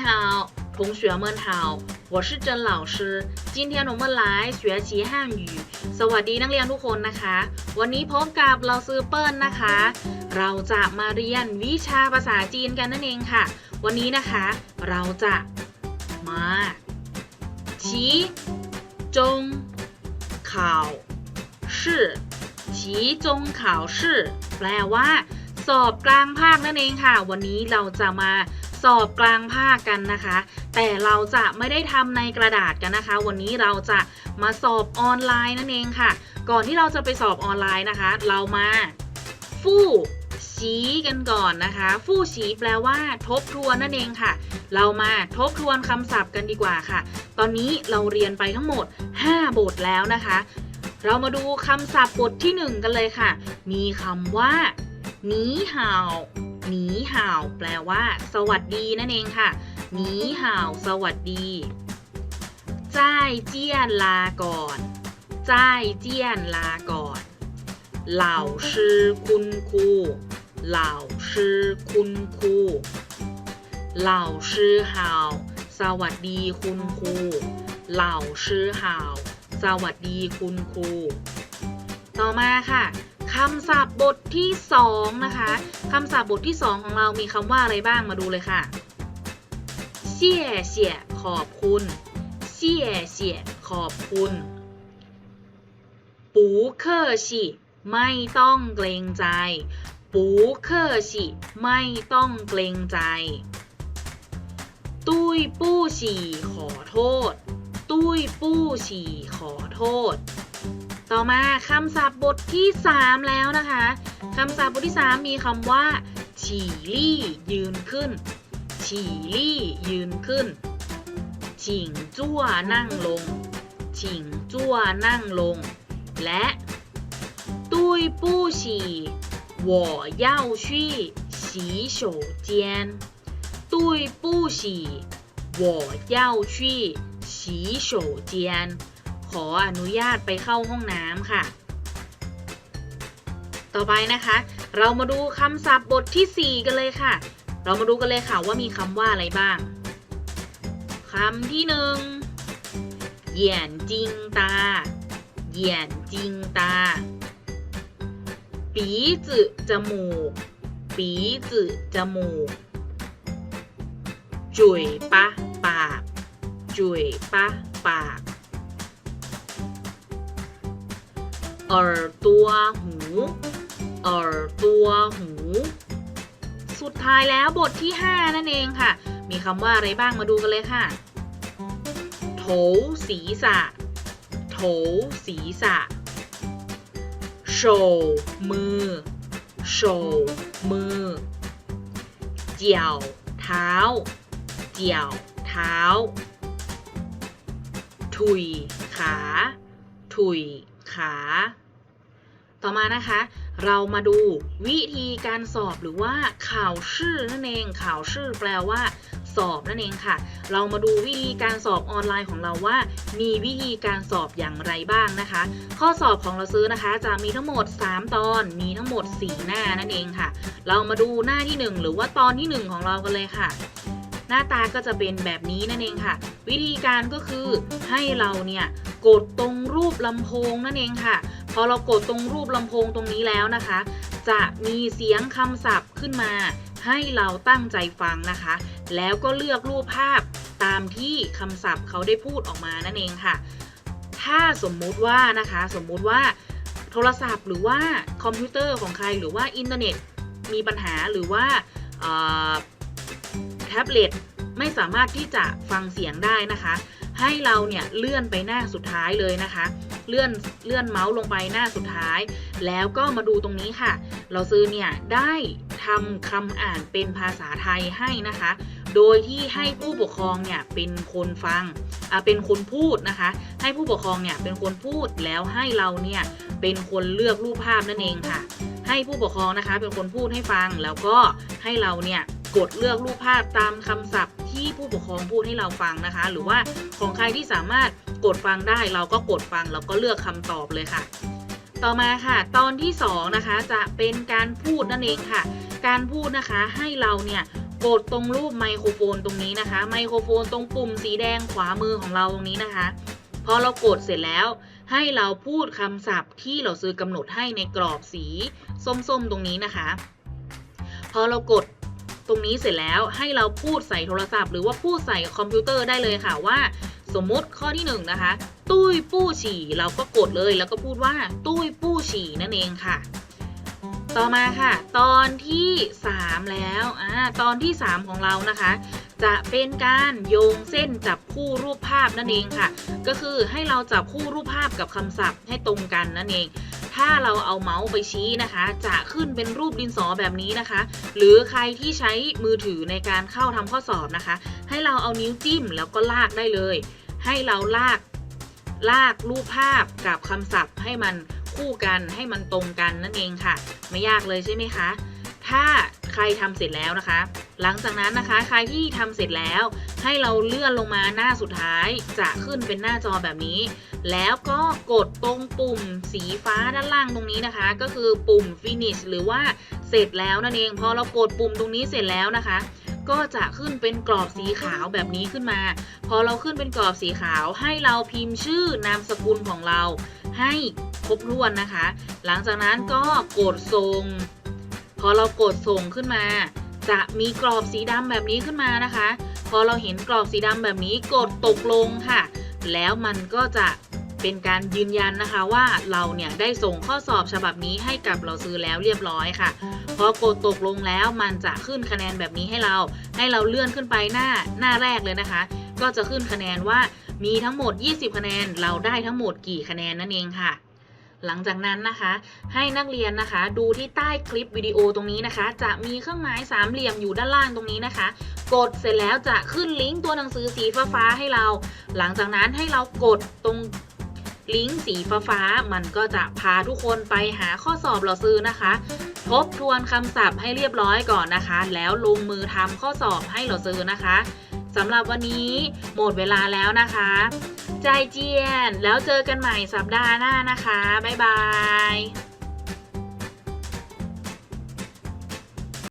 好，同学们好，我是甄老师。今天我们来学习汉语。สวัสดีนักเรียนทุกคนนะคะ วันนี้พบกับเราซื้อเปิ้ลนะคะ เราจะมาเรียนวิชาภาษาจีนกันนั่นเองค่ะ วันนี้นะคะ เราจะมาชี้จงข่าวชื่อชี้จงข่าวชื่อแปลว่า สอบกลางภาคนั่นเองค่ะ วันนี้เราจะมา สอบกลางภาคกันนะคะ แต่เราจะไม่ได้ทำในกระดาษกันนะคะ วันนี้เราจะมาสอบออนไลน์นั่นเองค่ะ ก่อนที่เราจะไปสอบออนไลน์นะคะ เรามาฟู่สีกันก่อนนะคะ ฟู่สีแปลว่า ทบทวนนั่นเองค่ะ เรามาทบทวนคำศัพท์กันดีกว่าค่ะ ตอนนี้เราเรียนไปทั้งหมด 5 บทแล้วนะคะ เรามาดูคำศัพท์บทที่ 1 กันเลยค่ะ มีคำว่าหนีห่าว หนีห่าวแปลว่า สวัสดีนั่นเองค่ะ หนีห่าวสวัสดีจ้ายเจี้ยนลาก่อนจ้ายเจี้ยนลาก่อน เหล่าชื่อคุณครู เหล่าชื่อคุณครู เหล่าชื่อห่าวสวัสดีคุณครู เหล่าชื่อห่าวสวัสดีคุณครู ต่อมาค่ะ คำศัพท์บทที่สองนะคะคำศัพท์บทที่สองของเรามีคำว่าอะไรบ้างมาดูเลยค่ะเสี่ยเสี่ยขอบคุณเสี่ยเสี่ยขอบคุณปูเคอร์ชิไม่ต้องเกรงใจปูเคอร์ชิไม่ต้องเกรงใจ ตุ้ยปู้ฉี่ขอโทษ ตุ้ยปู้ฉี่ขอโทษ ต่อมาคำศัพท์บทที่ 3 แล้วนะคะคำศัพท์บทที่ 3 มีคำว่า ฉี่ลี่ ยืนขึ้น ฉี่ลี่ ยืนขึ้น ฉิงจั่วนั่งลง ฉิงจั่วนั่งลง และตุ้ยปู้ฉี่我要去洗手间ตุ้ยปู้ฉี่我要去洗手间 ขออนุญาตไปเข้าห้องน้ำค่ะ ต่อไปนะคะ เรามาดูคำศัพท์บทที่ 4 กันเลยค่ะ เรามาดูกันเลยค่ะว่ามีคำว่าอะไรบ้างคำที่หนึ่งเหยียนจิงตาเหยียนจิงตา ปีจืจมูก ปีจืจมูก จุยปะปาก จุยปะปาก 耳ตัวหู耳ตัวหู สุดท้ายแล้วบทที่ 5 นั่นเองค่ะ มีคำว่าอะไรบ้างมาดูกันเลยค่ะโถศีรษะโถศีรษะโชมือโชมือเจียวเท้าเจียวเท้า ถุยขา ถุยขา ต่อมานะคะ เรามาดูวิธีการสอบหรือว่าข่าวชื่อนั่นเองข่าวชื่อแปลว่าสอบนั่นเองค่ะ เรามาดูวิธีการสอบออนไลน์ของเราว่า มีวิธีการสอบอย่างไรบ้างนะคะ ข้อสอบของเราซื้อนะคะ จะมีทั้งหมด 3 ตอน มีทั้งหมด 4 หน้านั่นเองค่ะ เรามาดูหน้าที่ 1 หรือว่าตอนที่ 1 ของเรากันเลยค่ะ หน้าตาก็จะเป็นแบบนี้นั่นเองค่ะ วิธีการก็คือให้เราเนี่ยกดตรงรูปลำโพงนั่นเองค่ะ พอเรากดตรงรูปลำโพงตรงนี้แล้วนะคะ จะมีเสียงคำศัพท์ขึ้นมา ให้เราตั้งใจฟังนะคะ แล้วก็เลือกรูปภาพตามที่คำศัพท์เขาได้พูดออกมานั่นเองค่ะ ถ้าสมมุติว่านะคะ สมมุติว่าโทรศัพท์หรือว่าคอมพิวเตอร์ของใครหรือว่าอินเทอร์เน็ตมีปัญหาหรือว่าแท็บเล็ตไม่สามารถที่จะฟังเสียงได้นะคะ ให้เราเนี่ยเลื่อนไปหน้าสุดท้ายเลยนะคะ เลื่อนเลื่อนเมาส์ลงไปหน้าสุดท้าย แล้วก็มาดูตรงนี้ค่ะ เราซื้อเนี่ยได้ทำคำอ่านเป็นภาษาไทยให้นะคะ โดยที่ให้ผู้ปกครองเนี่ยเป็นคนฟังเป็นคนพูดนะคะ ให้ผู้ปกครองเนี่ยเป็นคนพูดแล้วให้เราเนี่ยเป็นคนเลือกรูปภาพนั่นเองค่ะ ให้ผู้ปกครองนะคะเป็นคนพูดให้ฟังแล้วก็ให้เราเนี่ย กดเลือกรูปภาพตามคำศัพท์ที่ผู้ปกครองพูดให้เราฟังนะคะ หรือว่าของใครที่สามารถกดฟังได้เราก็กดฟังแล้วก็เลือกคำตอบเลยค่ะ ต่อมาค่ะ ตอนที่2นะคะจะเป็นการพูดนั่นเองค่ะ การพูดนะคะให้เราเนี่ยกดตรงรูปไมโครโฟนตรงนี้นะคะ ไมโครโฟนตรงปุ่มสีแดงขวามือของเราตรงนี้นะคะ พอเรากดเสร็จแล้ว ให้เราพูดคำศัพท์ที่เราซื้อกำหนดให้ในกรอบสีส้มๆตรงนี้นะคะ พอเรากด รงนี้เสร็จแล้วให้เราพูดใส่โทรศัพท์ หรือว่าพูดใส่คอมพิวเตอร์ได้เลยค่ะว่า สมมติข้อที่หนึ่งนะคะ ตุ้ยปู้ฉี่เราก็กดเลยแล้วก็พูดว่า ตุ้ยปู้ฉี่นั่นเองค่ะ ต่อมาค่ะ ตอนที่ 3 แล้วอ่าตอนที่ 3 ของเรานะคะ จะเป็นการโยงเส้นจับคู่รูปภาพนั่นเองค่ะ ก็คือให้เราจับคู่รูปภาพกับคำศัพท์ให้ตรงกันนั่นเอง ถ้าเราเอาเมาส์ไปชี้นะคะ จะขึ้นเป็นรูปดินสอแบบนี้นะคะ หรือใครที่ใช้มือถือในการเข้าทำข้อสอบนะคะ ให้เราเอานิ้วจิ้มแล้วก็ลากได้เลย ให้เราลากลากรูปภาพกับคำศัพท์ให้มันคู่กันให้มันตรงกันนั่นเองค่ะ ไม่ยากเลยใช่ไหมคะ ถ้า ใครทำเสร็จแล้วนะคะ หลังจากนั้นนะคะ ใครที่ทำเสร็จแล้ว ให้เราเลื่อนลงมาหน้าสุดท้าย จะขึ้นเป็นหน้าจอแบบนี้ แล้วก็กดตรงปุ่มสีฟ้าด้านล่างตรงนี้นะคะ ก็คือปุ่ม finish หรือว่าเสร็จแล้วนั่นเอง พอเรากดปุ่มตรงนี้เสร็จแล้วนะคะก็จะขึ้นเป็นกรอบสีขาวแบบนี้ขึ้นมา พอเราขึ้นเป็นกรอบสีขาวให้เราพิมพ์ชื่อนามสกุลของเรา ให้ครบถ้วนนะคะ หลังจากนั้นก็กดส่ง พอเรากดส่งขึ้นมา จะมีกรอบสีดำแบบนี้ขึ้นมานะคะ พอเราเห็นกรอบสีดำแบบนี้กดตกลงค่ะ แล้วมันก็จะเป็นการยืนยันนะคะว่าเราเนี่ยได้ส่งข้อสอบฉบับนี้ให้กับเราซื้อแล้วเรียบร้อยค่ะ พอกดตกลงแล้วมันจะขึ้นคะแนนแบบนี้ให้เรา ให้เราเลื่อนขึ้นไปหน้าหน้าแรกเลยนะคะ ก็จะขึ้นคะแนนว่ามีทั้งหมด 20 คะแนน เราได้ทั้งหมดกี่คะแนนนั่นเองค่ะ หลังจากนั้นนะคะ ให้นักเรียนนะคะ ดูที่ใต้คลิปวิดีโอตรงนี้นะคะ จะมีเครื่องหมายสามเหลี่ยมอยู่ด้านล่างตรงนี้นะคะ กดเสร็จแล้วจะขึ้นลิงก์ตัวหนังสือสีฟ้าๆให้เรา หลังจากนั้นให้เรากดตรงลิงก์สีฟ้าๆมันก็จะพาทุกคนไปหาข้อสอบเราซื้อนะคะ ทบทวนคำศัพท์ให้เรียบร้อยก่อนนะคะ แล้วลงมือทำข้อสอบให้เราซื้อนะคะสำหรับวันนี้หมดเวลาแล้วนะคะ ใจเจียน แล้วเจอกันใหม่สัปดาห์หน้านะคะ บ๊ายบาย